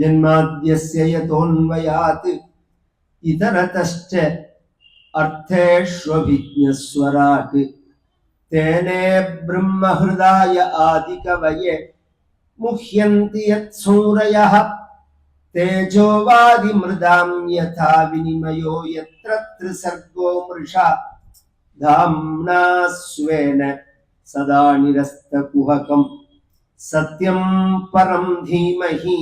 జన్మాద్యస్య యతోన్వయాత్ ఇతరతశ్చ అర్థేష్వభిజ్ఞస్వరాట్ తేనే బ్రహ్మహృదాయ ఆదికవయే ముహ్యంతి యత్సూరయ తేజోవాదిమృదాం యథా వినిమయో యత్ర త్రిసర్గో మృషా ధామ్నా స్వేన సదా నిరస్తకుహకం సత్యం పరం ధీమహి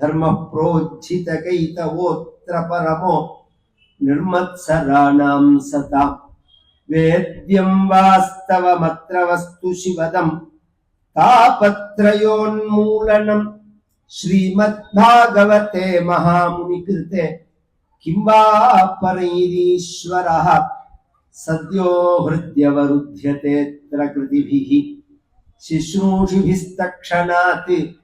ధర్మ ప్రోజ్జితకైతవోత్ర పరమో నిర్మత్సరాణాం సత వేద్యం వాస్తవమత్ర వస్తు శివదం తాపత్రయోన్మూలనం శ్రీమద్భాగవతే మహాముని కృతే కిం వా పరైరీశ్వర సద్యో హృద్యవరుధ్యతేత్ర కృతిభిః శుశ్రూషిభిస్తక్షణాత్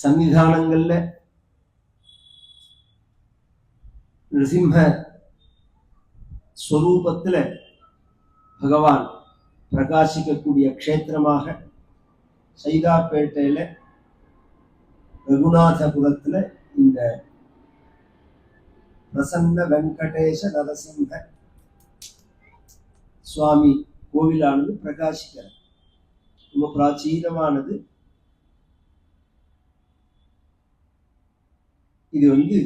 சன்னிதானங்கள்ல நிருசிம்ம ஸ்வரூபத்துல பகவான் பிரகாசிக்கக்கூடிய க்ஷேத்திரமாக சைதாப்பேட்டையில ரகுநாதபுரத்துல இந்த பிரசன்ன வெங்கடேச நரசிம்ம சுவாமி கோவிலானது பிரகாசிக்கிறது. ரொம்ப பிராச்சீனமானது. இது வந்து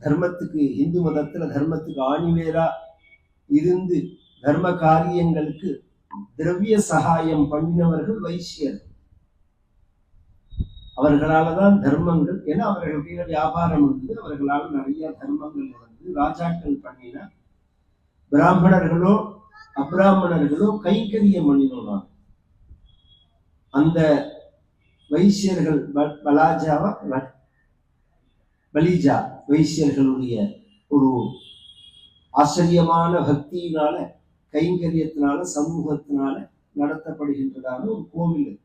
தர்மத்துக்கு இந்து மதத்துல தர்மத்துக்கு ஆணிவேரா இருந்து தர்ம காரியங்களுக்கு திரவிய சகாயம் பண்ணினவர்கள் வைசியர். அவர்களால தான் தர்மங்கள் ஏன்னா அவர்களுடைய வியாபாரம் இருந்தது அவர்களால் நிறைய தர்மங்கள் வந்து ராஜாக்கள் பண்ணின பிராமணர்களோ அப்ராமணர்களோ கைங்கரியம் பண்ணினோம் அந்த வைசியர்கள் ப- பலாஜாவா ப- வைசியர்களுடைய ஒரு ஆச்சரியமான பக்தியினால கைங்கரியத்தினால சமூகத்தினால நடத்தப்படுகின்றதான ஒரு கோவில்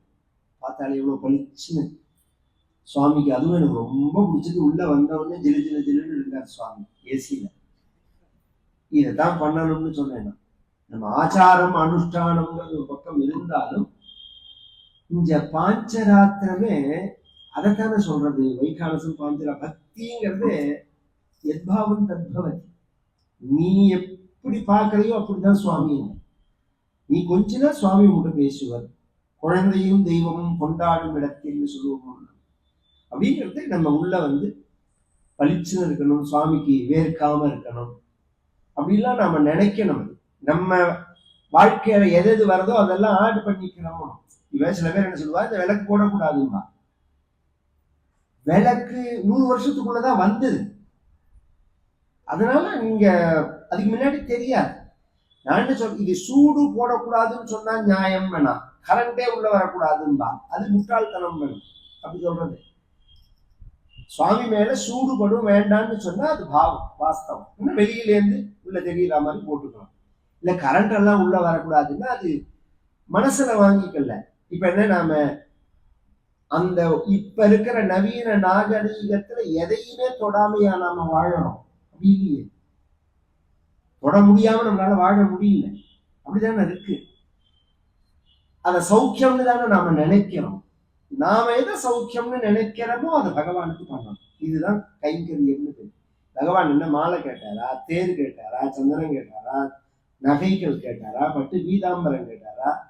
பார்த்தாலே எவ்வளவு பளிச்சுன்னு. சுவாமிக்கு அதுவும் எனக்கு ரொம்ப பிடிச்சது. உள்ள வந்த உடனே ஜிலு ஜிலு ஜிலுன்னு இருந்தார் சுவாமி ஏசியில. இதைத்தான் பண்ணணும்னு சொன்னேன் நான். நம்ம ஆச்சாரம் அனுஷ்டானம்ங்கிற ஒரு பக்கம் இருந்தாலும் இந்த பாஞ்சராத்திரமே அதைத்தானே சொல்றது வைகாலசம் பாந்திர பக்திங்கிறது எத்பாவம் தத்பவதி நீ எப்படி பார்க்கறையோ அப்படிதான் சுவாமி நீ கொஞ்ச தான் சுவாமி உங்கள்கிட்ட பேசுவார். குழந்தையும் தெய்வமும் கொண்டாடும் இடத்தில் சொல்லுவோம் அப்படிங்கிறது நம்ம உள்ள வந்து பளிச்சுன்னு இருக்கணும் சுவாமிக்கு வேர்க்காம இருக்கணும். அப்படிலாம் நாம நினைக்கணும். நம்ம வாழ்க்கையில எது எது வருதோ அதெல்லாம் ஆட் பண்ணிக்கிறோம். இவன் சில பேர் என்ன சொல்லுவா இந்த விளக்கு போடக்கூடாதுமா விளக்கு நூறு வருஷத்துக்குள்ளதான் வந்தது. அதனால நீங்க அதுக்கு முன்னாடி தெரியாது. நான் என்ன சொல் இது சூடு போடக்கூடாதுன்னு சொன்னா நியாயம் வேணாம். கரண்டே உள்ள வரக்கூடாதுன்பா. அது முட்டாள்தனம் வேணும். அப்படி சொல்றது. சுவாமி மேல சூடுபடும் வேண்டாம்னு சொன்னா அது பாவம் வாஸ்தவம். இன்னும் வெளியில இருந்து உள்ள தெரியற மாதிரி போட்டுக்கலாம். இல்ல கரண்ட் எல்லாம் உள்ள வரக்கூடாதுன்னா அது மனசுல வாங்கிக்கல. இப்ப என்ன நாம அந்த இப்ப இருக்கிற நவீன நாகரீகத்துல எதையுமே தொடாமையா நாம வாழறோம் அப்படி இல்லையே. தொட முடியாம நம்மளால வாழ முடியல. அப்படிதானே இருக்கு. அதை சௌக்கியம்னு தானே நாம நினைக்கிறோம். நாம எதை சௌக்கியம்னு நினைக்கிறோமோ அதை பகவானுக்கு பண்ணணும். இதுதான் கைங்கரியம்னு பேரு. பகவான் என்ன மாலை கேட்டாரா? தேர் கேட்டாரா? சந்தனம் கேட்டாரா? நகைகள் கேட்டாரா? பட்டு வீதாம்பரம் கேட்டாரா?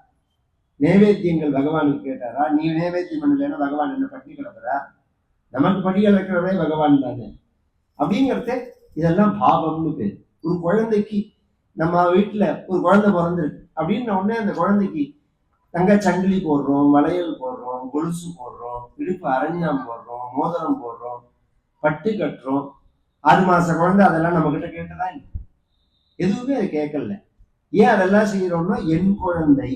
நைவேத்தியங்கள் பகவானுக்கு கேட்டாரா? நீ நைவேத்தியம் பண்ணலன்னா பகவான் என்ன பட்டி கிடக்குறா? நமக்கு பட்டி கிடக்கிறவரே பகவான் தானே. அப்படிங்கிறத இதெல்லாம் பாவம்னு பேர். ஒரு குழந்தைக்கு நம்ம வீட்டில் ஒரு குழந்தை பிறந்திருக்கு. அப்படின்ன உடனே அந்த குழந்தைக்கு தங்க சங்கிலி போடுறோம் வளையல் போடுறோம் கொலுசு போடுறோம் இடுப்பு அரஞ்சாம் போடுறோம் மோதிரம் போடுறோம் பட்டு கட்டுறோம். ஆறு மாச குழந்தை அதெல்லாம் நம்ம கிட்ட கேட்டதா இல்லை? எதுவுமே அதை கேட்கல. ஏன் அதெல்லாம் செய்யறோம்னா என் குழந்தை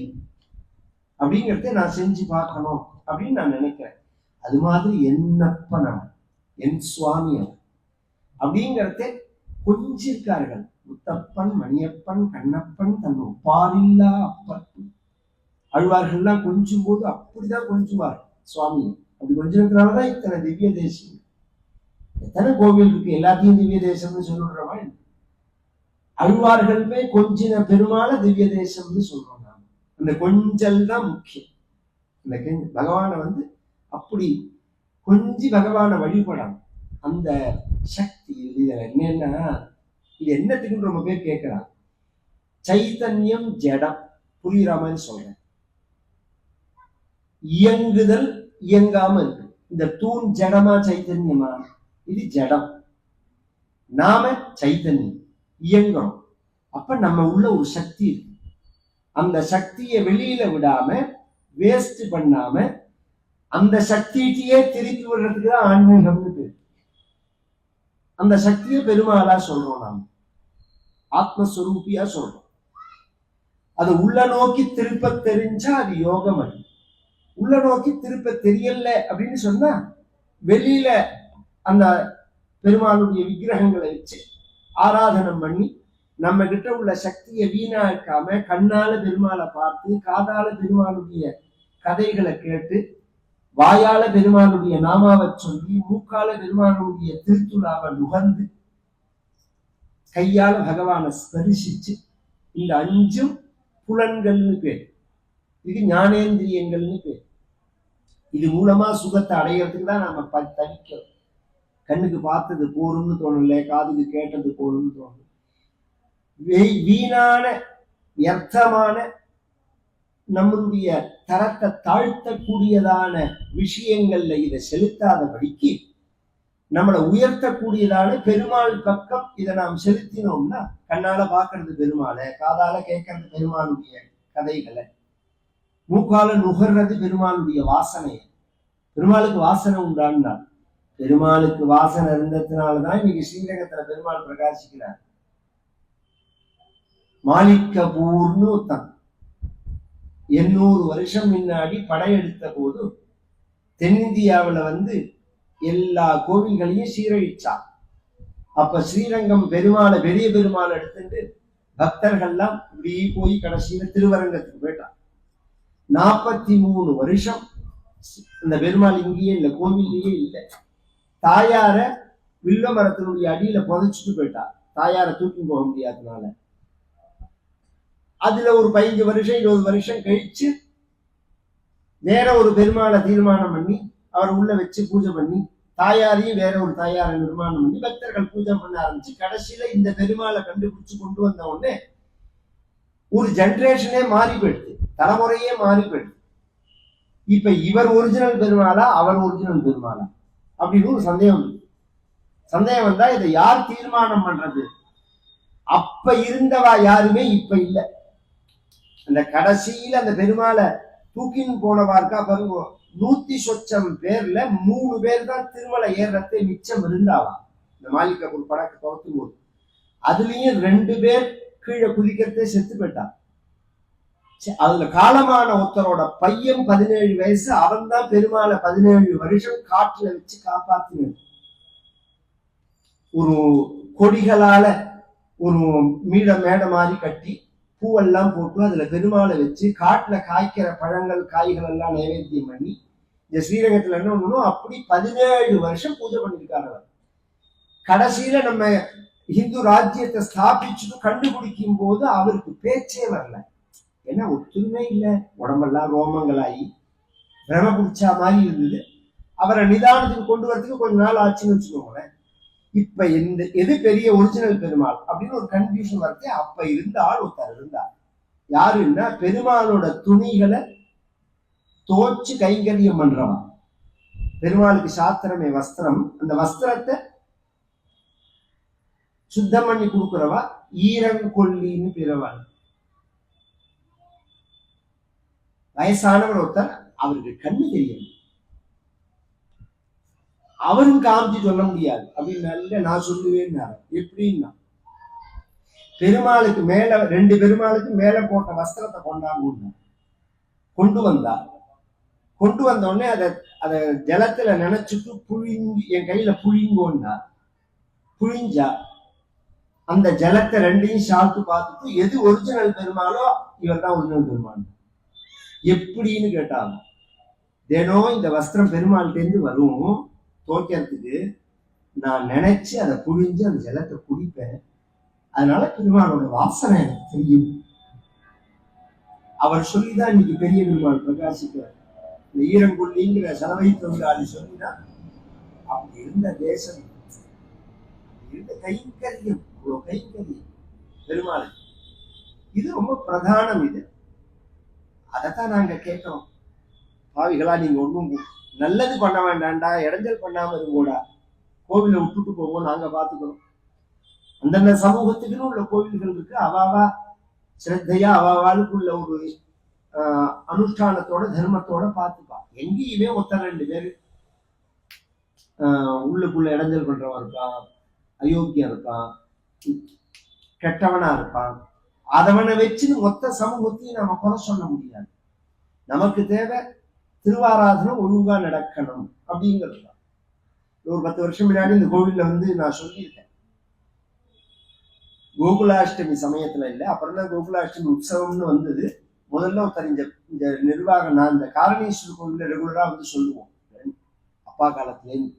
அப்படிங்கிறத நான் செஞ்சு பார்க்கணும் அப்படின்னு நான் நினைக்கிறேன். அது மாதிரி என்னப்ப நான் என் சுவாமி அவன் அப்படிங்கிறத கொஞ்சிருக்கார்கள். முத்தப்பன் மணியப்பன் கண்ணப்பன் தன் ஒப்பாரில்லா அப்பன் அழ்வார்கள்லாம் கொஞ்சும் போது அப்படிதான் கொஞ்சுவார் சுவாமி. அப்படி கொஞ்சிருக்கிறனாலதான் இத்தனை திவ்ய தேசம் எத்தனை கோவில் இருக்கு? எல்லாத்தையும் திவ்ய தேசம்னு சொல்லுறவன் அழுவார்களுமே அழ்வார்களுமே கொஞ்சின பெருமான திவ்ய தேசம்னு சொல்றோம் அந்த கொஞ்சல் தான் முக்கியம். இந்த கெஞ்- பகவானை வந்து அப்படி கொஞ்சி பகவானை வழிபடணும். அந்த சக்தி இதுல என்னன்னா இது என்னத்துக்குன்னு ரொம்ப பேர் கேட்கிறான் சைத்தன்யம் ஜடம் புரியுற மாதிரி சொல்றேன். இயங்குதல் இயங்காம இருக்கு. இந்த தூண் ஜடமா சைத்தன்யமா? இது ஜடம். நாம சைத்தன்யம் இயங்குறோம் அப்ப நம்ம உள்ள ஒரு சக்தி இருக்கு. அந்த சக்தியை வெளியில விடாம வேஸ்ட் பண்ணாம அந்த சக்தியையே திருப்பி விடுறதுக்கு தான் ஆன்மீகம்னு பேர் அந்த சக்தியை பெருமாளா சொல்றோம் நாம். ஆத்மஸ்வரூபியா சொல்றோம். அது உள்ள நோக்கி திருப்ப தெரிஞ்சா அது யோகம் அது. உள்ள நோக்கி திருப்ப தெரியல அப்படின்னு சொன்னா வெளியில அந்த பெருமாளுடைய விக்கிரகங்களை வச்சு ஆராதனம் பண்ணி நம்ம கிட்ட உள்ள சக்தியை வீணாக்காம கண்ணால பெருமாளை பார்த்து காதால பெருமாளுடைய கதைகளை கேட்டு வாயால பெருமானுடைய நாமாவை சொல்லி மூக்கால பெருமாளுடைய திருத்துலாவை நுகர்ந்து கையால பகவானை ஸ்பரிசிச்சு இந்த அஞ்சும் புலன்கள்னு பேர். இது ஞானேந்திரியங்கள்னு பேர். இது மூலமா சுகத்தை அடையிறதுக்கு தான் நம்ம ப- தவிக்கிறோம். கண்ணுக்கு பார்த்தது போரும்னு தோணல காதுக்கு கேட்டது போரும்னு தோணும் வீணான வியர்த்தமான நம்முடைய தரத்தை தாழ்த்தக்கூடியதான விஷயங்கள்ல இதை செலுத்தாதபடிக்கு நம்மளை உயர்த்தக்கூடியதான பெருமாள் பக்கம் இதை நாம் செலுத்தினோம்னா கண்ணால பாக்குறது பெருமாளை காதால கேட்கறது பெருமாளுடைய கதைகளை. மூக்கால நுகர்றது பெருமாளுடைய வாசனை பெருமாளுக்கு வாசனை உண்டான்னா பெருமாளுக்கு வாசனை இருந்ததுனாலதான் இன்னைக்கு ஸ்ரீரங்கத்துல பெருமாள் பிரகாசிக்கிறார். மாணிக்கபூர்னு ஒருத்தன். எண்ணூறு வருஷம் முன்னாடி படையெடுத்த போது தென்னிந்தியாவில் வந்து எல்லா கோவில்களையும் சீரழிச்சான். அப்ப ஸ்ரீரங்கம் பெருமாளை பெரிய பெருமாளை எடுத்துட்டு பக்தர்கள்லாம் இப்படி போய் கடைசியில திருவரங்கத்துக்கு போயிட்டான். நாற்பத்தி மூணு வருஷம் அந்த பெருமாள் இங்கேயே இல்லை கோவில்லையே இல்லை. தாயார வில்ல மரத்தினுடைய அடியில புதைச்சிட்டு போயிட்டா தாயாரை தூக்கி போக முடியாதனால அதுல ஒரு பதினஞ்சு வருஷம் இருபது வருஷம் கழிச்சு வேற ஒரு பெருமாளை தீர்மானம் பண்ணி அவர் உள்ள வச்சு பூஜை பண்ணி தாயாரையும் வேற ஒரு தாயாரை நிர்மாணம் பண்ணி பக்தர்கள் பூஜை பண்ண ஆரம்பிச்சு கடைசியில இந்த பெருமாளை கண்டுபிடிச்சு கொண்டு வந்த உடனே ஒரு ஜென்ரேஷனே மாறி போயிடுது. தலைமுறையே மாறி போயிடுது. இப்ப இவர் ஒரிஜினல் பெருமாளா அவர் ஒரிஜினல் பெருமாளா? அப்படின்னு ஒரு சந்தேகம் சந்தேகம் வந்தா இதை யார் தீர்மானம் பண்றது? அப்ப இருந்தவா யாருமே இப்ப இல்லை. அந்த கடைசியில அந்த பெருமாளை தூக்கின்னு போனவாருக்கா பாருங்க நூத்தி சொச்சம் பேர்ல மூணு பேர் தான் திருமலை ஏறுறதே மிச்சம் இருந்தாவா? இந்த மாலிகப்பூர் படக்கு துரத்தும் போது அதுலயும் ரெண்டு பேர் கீழே குதிக்கிறதே செத்து போயிட்டான் அதுல காலமான ஒருத்தரோட பையன் பதினேழு வயசு அவன் தான் பெருமாளை பதினேழு வருஷம் காட்டுல வச்சு காப்பாத்தினது. ஒரு கொடிகளால ஒரு மீட மேடை மாதிரி கட்டி பூவெல்லாம் போட்டு அதுல பெருமாளை வச்சு காட்டுல காய்க்கிற பழங்கள் காய்கள் எல்லாம் நைவேத்தியம் பண்ணி இந்த ஸ்ரீரங்கத்துல என்ன பண்ணணும் அப்படி பதினேழு வருஷம் பூஜை பண்ணியிருக்காரு அவர். கடைசியில நம்ம இந்து ராஜ்யத்தை ஸ்தாபிச்சுட்டு கண்டுபிடிக்கும் போது அவருக்கு பேச்சே வரல. ஏன்னா ஒத்துமே இல்லை. உடம்பெல்லாம் ரோமங்களாகி பிரம பிடிச்சா மாதிரி இருந்தது. அவரை நிதானத்துக்கு கொண்டு வரதுக்கு கொஞ்ச நாள் ஆச்சுன்னு வச்சுக்கோங்களேன். இப்ப இந்த எது பெரிய ஒரிஜினல் பெருமாள்? அப்படின்னு ஒரு கன்ஃபியூஷன் வருது. அப்ப இருந்த ஆள் ஒருத்தர் இருந்தார் யாருன்னா பெருமாளோட துணிகளை தோச்சு கைங்கரியம் பண்றவன். பெருமாளுக்கு சாஸ்திரமே வஸ்திரம். அந்த வஸ்திரத்தை சுத்தம் பண்ணி கொடுக்குறவா? ஈரங்கொல்லின்னு பிறவாள். வயசானவர் ஒருத்தர் அவருக்கு கண்ணு தெரியும். அவரும் காமிச்சு சொல்ல முடியாது. அப்படின்னு நல்ல நான் சொல்லுவேன் எப்படின்னா பெருமாளுக்கு மேல ரெண்டு பெருமாளுக்கு மேல போட்ட வஸ்திரத்தை கொண்டாங்க கொண்டு வந்தா கொண்டு வந்த உடனே அதை அதை ஜலத்துல நினைச்சிட்டு புழிஞ்சு என் கையில புழிங்கோன்னா புழிஞ்சா அந்த ஜலத்தை ரெண்டையும் சாப்பிட்டு பார்த்துட்டு எது ஒரிஜினல் பெருமாளோ இவர் தான் ஒரிஜினல் பெருமாள். எப்படின்னு கேட்டாங்க தினம் இந்த வஸ்திரம் பெருமாள்கிட்டேருந்து வரும். துவைக்கிறதுக்கு நான் நினைச்சு அதை புழிஞ்சு அந்த ஜலத்தை குடிப்பேன். அதனால பெருமானோட வாசனை எனக்கு தெரியும். அவர் சொல்லிதான் இன்னைக்கு பெரிய பெருமாள் பிரகாசிக்கிறார். இந்த ஈரங்குள்ளிங்கிற சலவை தொழிலாளி சொல்லிதான் அப்படி இருந்த தேசம் இருந்த கைங்கரியம் இவ்வளவு கைங்கரியம் பெருமாள். இது ரொம்ப பிரதானம் இது. அதைத்தான் நாங்க கேட்டோம் பாவிகளா நீங்க ஒண்ணும் நல்லது பண்ண வேண்டாம்டா இடைஞ்சல் பண்ணாம இருங்கோடா. கோவிலை விட்டுட்டு போவோம் நாங்க பாத்துக்கிறோம். அந்தந்த சமூகத்துக்குன்னு உள்ள கோவில்கள் இருக்கு. அவாவா சிரத்தையா அவாவாளுக்குள்ள ஒரு ஆஹ், அனுஷ்டானத்தோட தர்மத்தோட பார்த்துப்பா எங்கேயுமே ஒத்த ரெண்டு பேரு ஆஹ், உள்ளுக்குள்ள இடைஞ்சல் பண்றவன் இருக்கான் அயோக்கியம் இருக்கான் கெட்டவனா இருப்பான். அதவனை வச்சுன்னு மொத்த சமூகத்தையும் நாம குறை சொல்ல முடியாது. நமக்கு தேவை திருவாராதனை ஒழுங்கா நடக்கணும் அப்படிங்கிறது தான். ஒரு பத்து வருஷம் முன்னாடி இந்த கோவில்ல வந்து நான் சொல்லியிருக்கேன். கோகுலாஷ்டமி சமயத்துல இல்லை அப்புறம் தான் கோகுலாஷ்டமி உற்சவம்னு வந்தது. முதல்ல தெரிஞ்ச இந்த இந்த நிர்வாகம் நான் இந்த காரணீஸ்வரர் கோவில்ல ரெகுலரா வந்து சொல்லுவோம். அப்பா காலத்துலேருந்து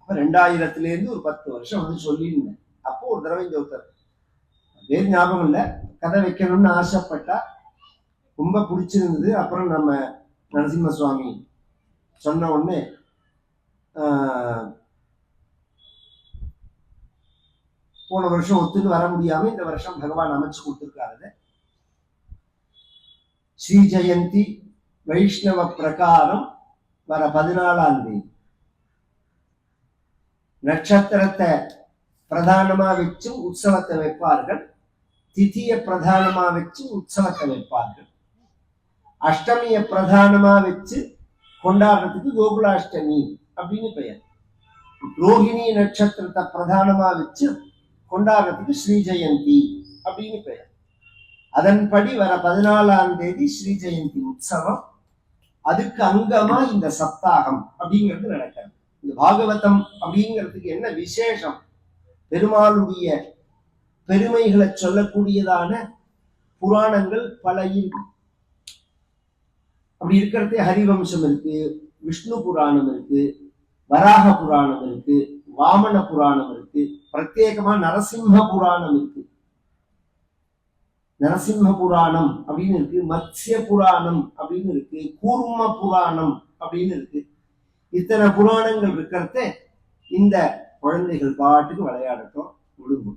அப்ப ரெண்டாயிரத்துலேருந்து ஒரு பத்து வருஷம் வந்து சொல்லியிருந்தேன். அப்போ ஒரு தடவை இந்த ஒருத்தர் வேறு ஞாபகம் இல்லை கதை வைக்கணும்னு ஆசைப்பட்டா ரொம்ப பிடிச்சிருந்தது. அப்புறம் நம்ம நரசிம்ம சுவாமி சொன்ன உடனே ஆஹ், போன வருஷம் ஒத்துன்னு வர முடியாம இந்த வருஷம் பகவான் அமைச்சு கொடுத்துருக்காரு ஸ்ரீ ஜெயந்தி வைஷ்ணவ பிரகாரம் வர பதினாலாம் தேதி. நட்சத்திரத்தை பிரதானமா வச்சு உற்சவத்தை வைப்பார்கள். திதிய பிரதானமா வச்சு உற்சவத்தை வைப்பார்கள். அஷ்டமிய பிரதானமா வச்சு கொண்டாடுறதுக்கு கோகுலாஷ்டமி அப்படின்னு பெயர். ரோகிணி நட்சத்திரத்தை பிரதானமா வச்சு கொண்டாடுறதுக்கு ஸ்ரீ ஜெயந்தி அப்படின்னு பெயர். அதன்படி வர பதினாலாம் தேதி ஸ்ரீ ஜெயந்தி உற்சவம். அதுக்கு அங்கமா இந்த சப்தாகம் அப்படிங்கிறது நடக்கிறது. இந்த பாகவதம் அப்படிங்கிறதுக்கு என்ன விசேஷம்? பெருமாளுடைய பெருமைகளை சொல்லக்கூடியதான புராணங்கள் பல இருக்கு. அப்படி இருக்கிறதே ஹரிவம்சம் இருக்கு விஷ்ணு புராணம் இருக்கு வராக புராணம் இருக்கு வாமன புராணம் இருக்கு பிரத்யேகமா நரசிம்ம புராணம் இருக்கு. நரசிம்ம புராணம் அப்படின்னு இருக்கு மத்ய புராணம் அப்படின்னு இருக்கு கூர்ம புராணம் அப்படின்னு இருக்கு. இத்தனை புராணங்கள் இருக்கிறத இந்த குழந்தைகள் பாட்டுக்கு விளையாடட்டும்.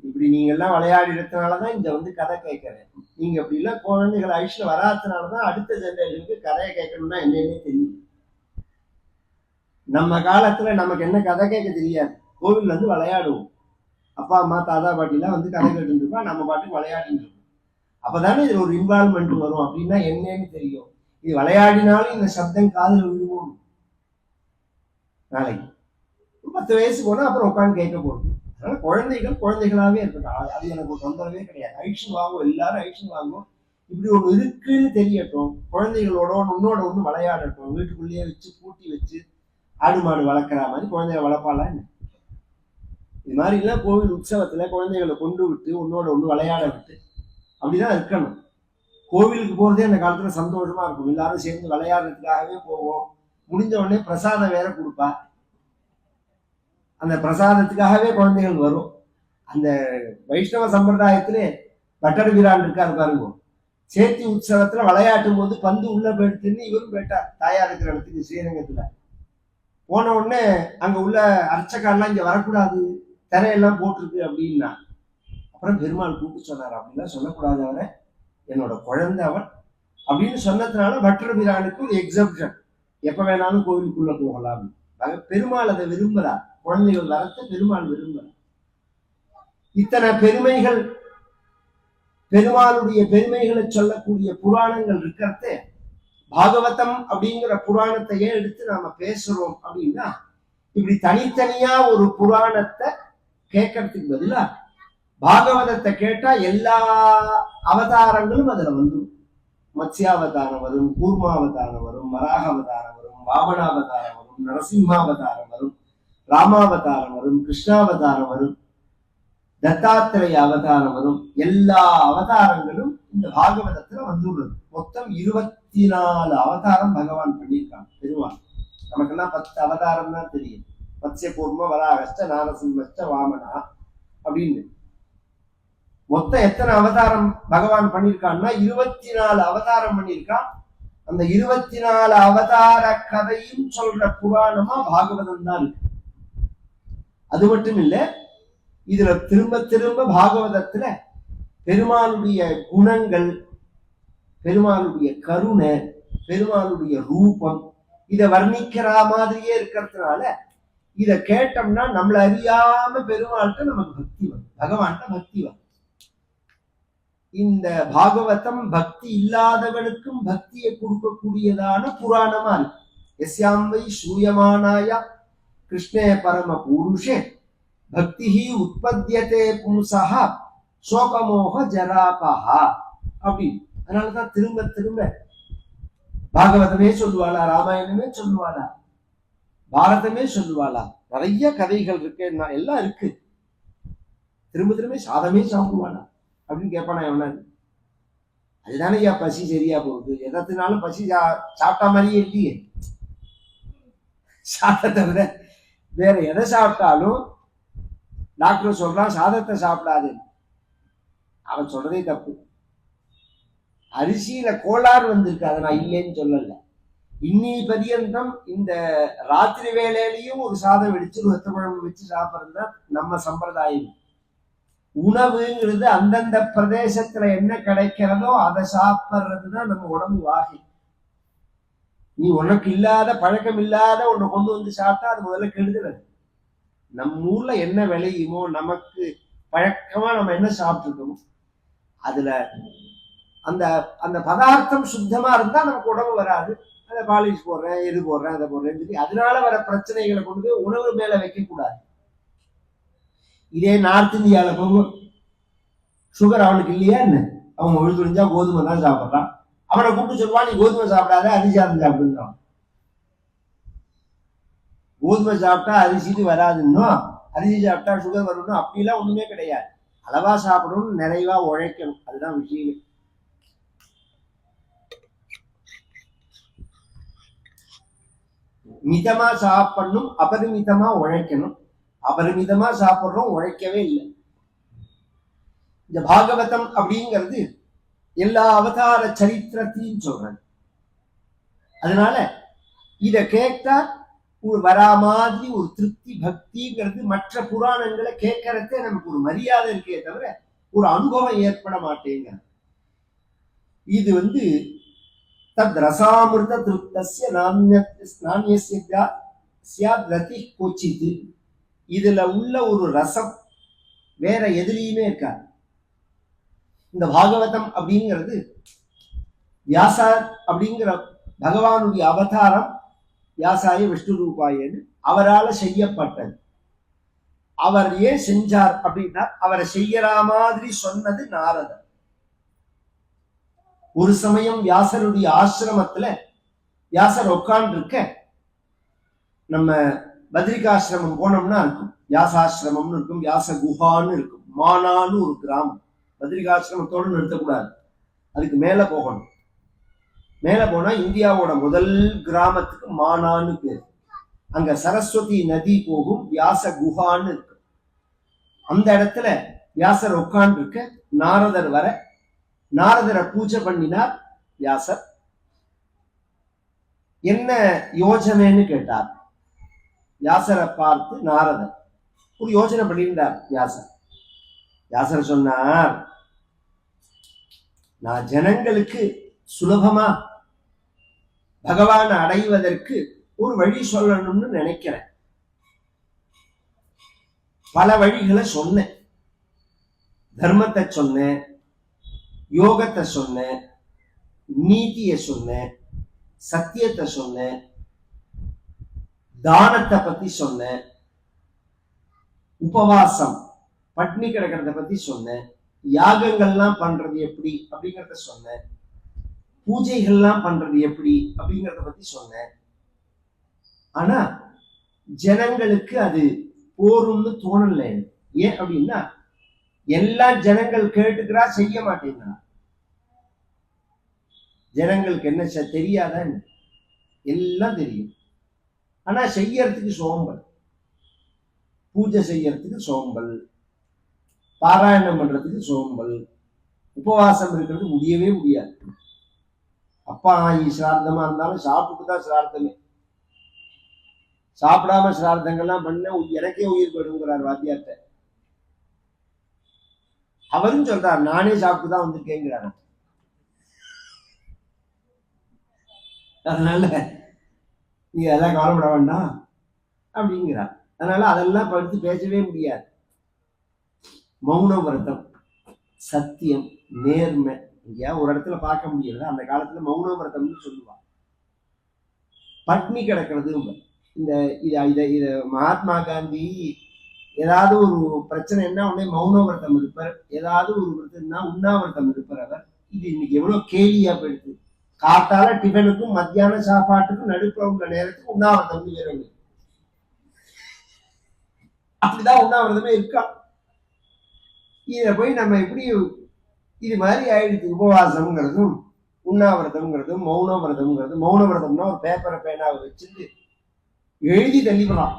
இப்படி நீங்க எல்லாம் விளையாடினதுனாலதான் இந்த வந்து கதை கேட்கறேன். நீங்க அப்படி எல்லாம் குழந்தைகள் ஐஸ்ல வராதனாலதான் அடுத்த ஜென்ரேஷனுக்கு கதையை கேட்கணும்னா என்னன்னே தெரியும் நம்ம காலத்துல நமக்கு என்ன கதை கேட்க தெரியாது. கோவில்ல வந்து விளையாடுவோம். அப்பா அம்மா தாத்தா பாட்டி எல்லாம் வந்து கதை கேட்டுருப்பா நம்ம பாட்டுக்கு விளையாடிட்டு இருப்போம். அப்பதானே இது ஒரு இன்வால்மெண்ட் வரும். அப்படின்னா என்னன்னு தெரியும். இது விளையாடினாலும் இந்த சப்தம் காதுல விழுவோம். நாளைக்கு. பத்து வயசு போனா அப்புறம் உட்காந்து கேட்க போகுது அதனால குழந்தைகள் குழந்தைகளாவே இருக்கட்டும். அது- எனக்கு ஒரு தொந்தரவே கிடையாது. ஐஷன் வாங்கும் எல்லாரும் ஐஷன் வாங்கும் இப்படி ஒன்று இருக்குன்னு தெரியட்டும். குழந்தைகளோட உன்னோட ஒன்று விளையாடட்டும். வீட்டுக்குள்ளேயே வச்சு பூட்டி வச்சு ஆடு மாடு வளர்க்குற மாதிரி குழந்தைய வளர்ப்பாளா என்ன? இது மாதிரி எல்லாம் கோவில் உற்சவத்தில் குழந்தைகளை கொண்டு விட்டு உன்னோட ஒன்று விளையாட விட்டு அப்படிதான் இருக்கணும். கோவிலுக்கு போகிறதே அந்த காலத்தில் சந்தோஷமாக இருக்கும். எல்லாரும் சேர்ந்து விளையாடுறதுக்காகவே போவோம். முடிஞ்ச உடனே பிரசாதம் வேற கொடுப்பா. அந்த பிரசாதத்துக்காகவே குழந்தைகள் வரும். அந்த வைஷ்ணவ சம்பிரதாயத்திலே பட்டர் வீரான் இருக்காரு பாருங்க. சேர்த்தி உற்சவத்துல விளையாட்டும் போது பந்து உள்ள போயிடுத்துன்னு இவரும் போயிட்டார் தாயா இருக்கிற இடத்துக்கு ஸ்ரீரங்கத்துல. போன உடனே அங்க உள்ள அர்ச்சகாலாம் இங்க வரக்கூடாது. திரையெல்லாம் போட்டிருக்கு அப்படின்னா. அப்புறம் பெருமாள் கூப்பிட்டு சொன்னார் அப்படிலாம் சொல்லக்கூடாது அவரை. என்னோட குழந்தை அவன். அப்படின்னு சொன்னதுனால பட்டர் வீரானுக்கு ஒரு எக்ஸப்ஷன் எப்ப வேணாலும் கோவிலுக்குள்ள போகலாம் பெருமாள் அதை விரும்புறார். குழந்தைகள் வரத்தை பெருமாள் விரும்புறார் இத்தனை பெருமைகள் பெருமாளுடைய பெருமைகளை சொல்லக்கூடிய புராணங்கள் இருக்கிறது பாகவதம் அப்படிங்கிற புராணத்தையே எடுத்து நாம பேசுறோம் அப்படின்னா இப்படி தனித்தனியா ஒரு புராணத்தை கேட்கறதுக்கு பதிலா பாகவதத்தை கேட்டா எல்லா அவதாரங்களும் அதுல வந்துடும் மத்ஸ்யாவதாரம் வரும் கூர்மாவதாரம் வரும் வராக அவதாரம் வரும் வாமனாவதாரம் வரும் நரசிம்மாவதாரம் ராமாவதாரம் வரும் கிருஷ்ணாவதாரம் வரும் தத்தாத்திரைய அவதாரம் வரும். எல்லா அவதாரங்களும் இந்த பாகவதத்துல வந்துள்ளது. மொத்தம் இருபத்தி நாலு அவதாரம் பகவான் பண்ணியிருக்கான் பெருமாள். நமக்கெல்லாம் பத்து அவதாரம் தான் தெரியும். மத்ய பூர்ம வராகஸ்ட நாரசிம்மஸ்ட வாமனா அப்படின்னு. மொத்தம் எத்தனை அவதாரம் பகவான் பண்ணியிருக்கான்னா இருபத்தி நாலு அவதாரம் பண்ணியிருக்கான் அந்த இருபத்தி நாலு அவதார கதையும் சொல்ற புராணமா பாகவதம் தான் இருக்கு. அது மட்டும் இல்ல இதுல திரும்ப திரும்ப பாகவதத்துல பெருமாளுடைய குணங்கள் பெருமாளுடைய கருணை பெருமானுடைய ரூபம் இதை வர்ணிக்கிற மாதிரியே இருக்கிறதுனால இதை கேட்டோம்னா நம்மள அறியாம பெருமாள்கிட்ட நமக்கு பக்தி வரும். பகவான்கிட்ட பக்தி வரும். இந்த பாகவதம் பக்தி இல்லாதவனுக்கும் பக்தியை கொடுக்கக்கூடியதான புராணமா இருக்கு எஸ்யாம்பை சூயமானாயா கிருஷ்ணே பரம பூருஷே பக்தி உற்பத்தியதே பும்சஹா சோகமோக ஜராபஹா அப்படின்னு அதனாலதான் திரும்ப திரும்ப பாகவதமே சொல்லுவாளா ராமாயணமே சொல்லுவாளா பாரதமே சொல்லுவாளா நிறைய கதைகள் இருக்கு எல்லாம் இருக்கு திரும்ப திரும்ப சாதமே சாப்பிடுவாளா அப்படின்னு கேட்பானா எவ்வளவு அதுதானே ஐயா பசி சரியா போகுது எதத்தினாலும் பசி சா- சாப்பிட்டா மாதிரியே இல்லையே சாப்பிட்ட தவிர வேற எதை சாப்பிட்டாலும் டாக்டர் சொல்றான் சாதத்தை சாப்பிடாது. அவன் சொல்றதே தப்பு. அரிசியில கோளாறு வந்திருக்கு அதை நான் இல்லைன்னு சொல்லல. இன்னி பரியந்தம் இந்த ராத்திரி வேலையிலையும் ஒரு சாதம் வெடிச்சு ரத்த குழம்பு வச்சு சாப்பிட்றது தான் நம்ம சம்பிரதாயம். உணவுங்கிறது அந்தந்த பிரதேசத்துல என்ன கிடைக்கிறதோ அதை சாப்பிட்றது தான் நம்ம உடம்பு வாகை. நீ உனக்கு இல்லாத பழக்கம் இல்லாத உன்னை கொண்டு வந்து சாப்பிட்டா அது முதல்ல கெடுதல் நம்ம ஊர்ல என்ன விளையுமோ நமக்கு பழக்கமா நம்ம என்ன சாப்பிட்டுருக்கோமோ அதுல அந்த அந்த பதார்த்தம் சுத்தமா இருந்தா நமக்கு உடம்பு வராது. அதை பாலிஷ் போடுறேன் இது போடுறேன் அதை போடுறேன்னு சொல்லி அதனால வர பிரச்சனைகளை கொண்டு போய் உணவு மேல வைக்கக்கூடாது. இதே நார்த் இந்தியால போகும் சுகர் அவனுக்கு இல்லையா என்ன? அவன் விழுதுழிஞ்சா கோதுமை தான் சாப்பிட்றான். அவனை கூப்பிட்டு சொல்லுவான் நீ கோதுமை சாப்பிடாத அரிசி சாதம் சாப்பிடுங்கிறான் கோதுமை சாப்பிட்டா அரிசிக்கு வராதுன்னும் அரிசி சாப்பிட்டா சுகர் வரணும் அப்படிலாம் ஒண்ணுமே கிடையாது. அளவா சாப்பிடணும் நிறைவா உழைக்கணும். அதுதான் விஷயம். மிதமா சாப்பிடணும் அபரிமிதமா உழைக்கணும். அபரிமிதமா சாப்பிடுறோம் உழைக்கவே இல்லை. இந்த பாகவதம் அப்படிங்கிறது எல்லா அவதார சரித்திரத்தையும் சொல்றது அதனால இத கேட்டா ஒரு வரா மாதிரி ஒரு திருப்தி பக்திங்கிறது மற்ற புராணங்களை கேட்கறதே நமக்கு ஒரு மரியாதை இருக்கே தவிர ஒரு அனுபவம் ஏற்பட மாட்டேங்க இது வந்து தத் ரசாமிருத திருப்தசிய நானிய நானியஸ்ய சியாத் ரதி கொச்சித்து இதுல உள்ள ஒரு ரசம் வேற எதுலையுமே இருக்காது. இந்த பாகவதம் அப்படிங்கிறது வியாசார் அப்படிங்கிற பகவானுடைய அவதாரம் வியாசாய விஷ்ணு ரூபாயன்னு அவரால செய்யப்பட்டது. அவர் ஏன் செஞ்சார் அப்படின்னா அவரை செய்யற மாதிரி சொன்னது நாரதர். ஒரு சமயம் வியாசருடைய ஆசிரமத்துல வியாசர் உட்கார்ந்து நம்ம பத்ரிகாசிரமம் போனோம்னா இருக்கும். வியாசாசிரமம்னு இருக்கும் வியாச குஹான்னு இருக்கும். மானான்னு ஒரு கிராமம். பத்ரிகாசிரமத்தோடு நிறுத்தக்கூடாது. அதுக்கு மேல போகணும். மேல போனா இந்தியாவோட முதல் கிராமத்துக்கு மானான்னு பேர். அங்க சரஸ்வதி நதி போகும் வியாச குஹான்னு இருக்கு அந்த இடத்துல வியாசர் உட்கார்ந்துருக்க நாரதர் வர நாரதரை பூஜை பண்ணினார் வியாசர். என்ன யோஜனைன்னு கேட்டார். வியாசரை பார்த்து நாரதர். ஒரு யோசனை பண்ணியிருந்தார் வியாசர். வியாசர் சொன்னார் நான் ஜனங்களுக்கு சுலபமா பகவான் அடைவதற்கு ஒரு வழி சொல்லணும்னு நினைக்கிறேன். பல வழிகளை சொன்னேன். தர்மத்தை சொன்னேன் யோகத்தை சொன்னேன் நீதியை சொன்னேன் சத்தியத்தை சொன்னேன் தானத்தை பத்தி சொன்னேன் உபவாசம் பட்னி கிடக்கிறத பத்தி சொன்னேன். யாகங்கள்லாம் பண்றது எப்படி அப்படிங்கிறத சொன்னேன். பூஜைகள்லாம் பண்றது எப்படி அப்படிங்கிறத பத்தி சொன்னேன். ஆனா ஜனங்களுக்கு அது போரும்னு தோணல ஏன் அப்படின்னா எல்லா ஜனங்கள் கேட்டுக்கிறா செய்ய மாட்டேங்கிறா. ஜனங்களுக்கு என்ன செ- எல்லாம் தெரியும். ஆனா செய்யறதுக்கு சோம்பல். பூஜை செய்யறதுக்கு சோம்பல். பாராயணம் பண்றதுக்கு சோம்பல். உபவாசம் இருக்கிறது முடியவே முடியாது. அப்பா ஆகி சிரார்த்தமா இருந்தாலும் சாப்பிட்டு தான் சிரார்த்தமே. சாப்பிடாம சிரார்த்தங்கள்லாம் பண்ண எனக்கே உயிர் போயிடுங்கிறார் வாத்தியார்ட்ட. அவரும் சொல்றார் நானே சாப்பிட்டு தான் வந்திருக்கேங்கிறார். அதனால நீ அதெல்லாம் கவலைப்பட வேண்டாம். அப்படிங்கிறார். அதனால அதெல்லாம் படுத்து பேசவே முடியாது. மௌன விரதம் சத்தியம் நேர்மை. எங்கேயாவது ஒரு இடத்துல பார்க்க முடியல. அந்த காலத்துல மௌன விரதம்னு சொல்லுவா பட்னி கிடக்கிறது இந்த இத இத இத மகாத்மா காந்தி ஏதாவது ஒரு பிரச்சனை என்ன உடனே மௌன விரதம் இருப்பார். ஏதாவது ஒரு விரதம்னா உண்ணாவிரதம் இருப்பார் அவர். இது இன்னைக்கு எவ்வளவு கேலியா போயிடுது. காத்தால டிஃபனுக்கும் மத்தியான சாப்பாட்டுக்கும் நடுப்புற உள்ள நேரத்துக்கு உண்ணாவிரதம் வேற அப்படிதான் உண்ணாவிரதமே இருக்கா? இதை போய் நம்ம எப்படி இது மாதிரி ஆயிடுச்சு உபவாசம்ங்கிறதும் உண்ணாவிரதம்ங்கிறதும் மௌன மௌனவிரதம்னா மௌன விரதம்னா ஒரு பேப்பரை பேனாவை வச்சுட்டு எழுதி தள்ளிக்கலாம்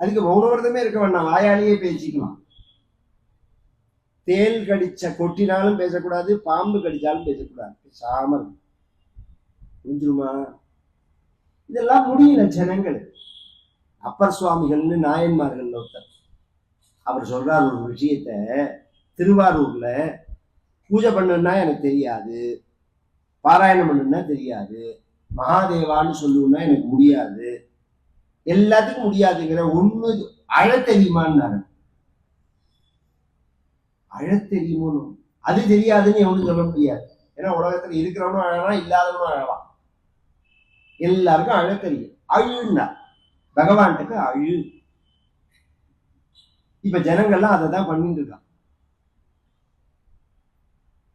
அதுக்கு மௌன விரதமே இருக்க வேண்டாம் வாயாலேயே பேசிக்கலாம். தேல் கடிச்ச கொட்டினாலும் பேசக்கூடாது பாம்பு கடிச்சாலும் பேசக்கூடாது பேசாமல் புரிஞ்சிருமா? இதெல்லாம் முடியல ஜனங்கள். அப்பர் சுவாமிகள்னு நாயன்மார்கள் ஒருத்தர். அவர் சொல்கிறார் ஒரு விஷயத்த. திருவாரூரில் பூஜை பண்ணுன்னா எனக்கு தெரியாது. பாராயணம் பண்ணுன்னா தெரியாது. மகாதேவான்னு சொல்லுன்னா எனக்கு முடியாது. எல்லாத்துக்கும் முடியாதுங்கிற ஒன்று அழ தெரியுமான்னு அழ தெரியுமோ அது தெரியாதுன்னு எவனும் சொல்ல முடியாது. ஏன்னா உலகத்துல இருக்கிறவனும் அழலாம் இல்லாதவனும் அழலாம் எல்லாருக்கும் அழ தெரியும் அழுன்னா. பகவான்கிட்ட அழு. இப்ப ஜனங்கள்லாம் அதை தான் பண்ணிட்டு இருக்கான்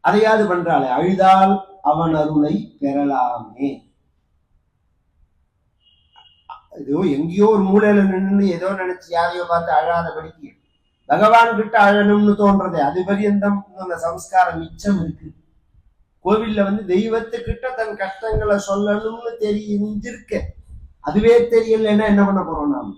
அதையாவது பண்றாளே அழுதால் அவன் அருளை பெறலாமே. ஏதோ எங்கேயோ ஒரு மூலையில நின்று ஏதோ நினைச்சு யாரையோ பார்த்து அழாதபடிக்கு பகவான் கிட்ட அழணும்னு தோன்றதே அது பரியந்தம் அந்த சம்ஸ்காரம் மிச்சம் இருக்கு. கோவில்ல வந்து தெய்வத்துக்கிட்ட தன் கஷ்டங்களை சொல்லணும்னு தெரிஞ்சிருக்க அதுவே தெரியலன்னா என்ன பண்ண போறோம் நாம?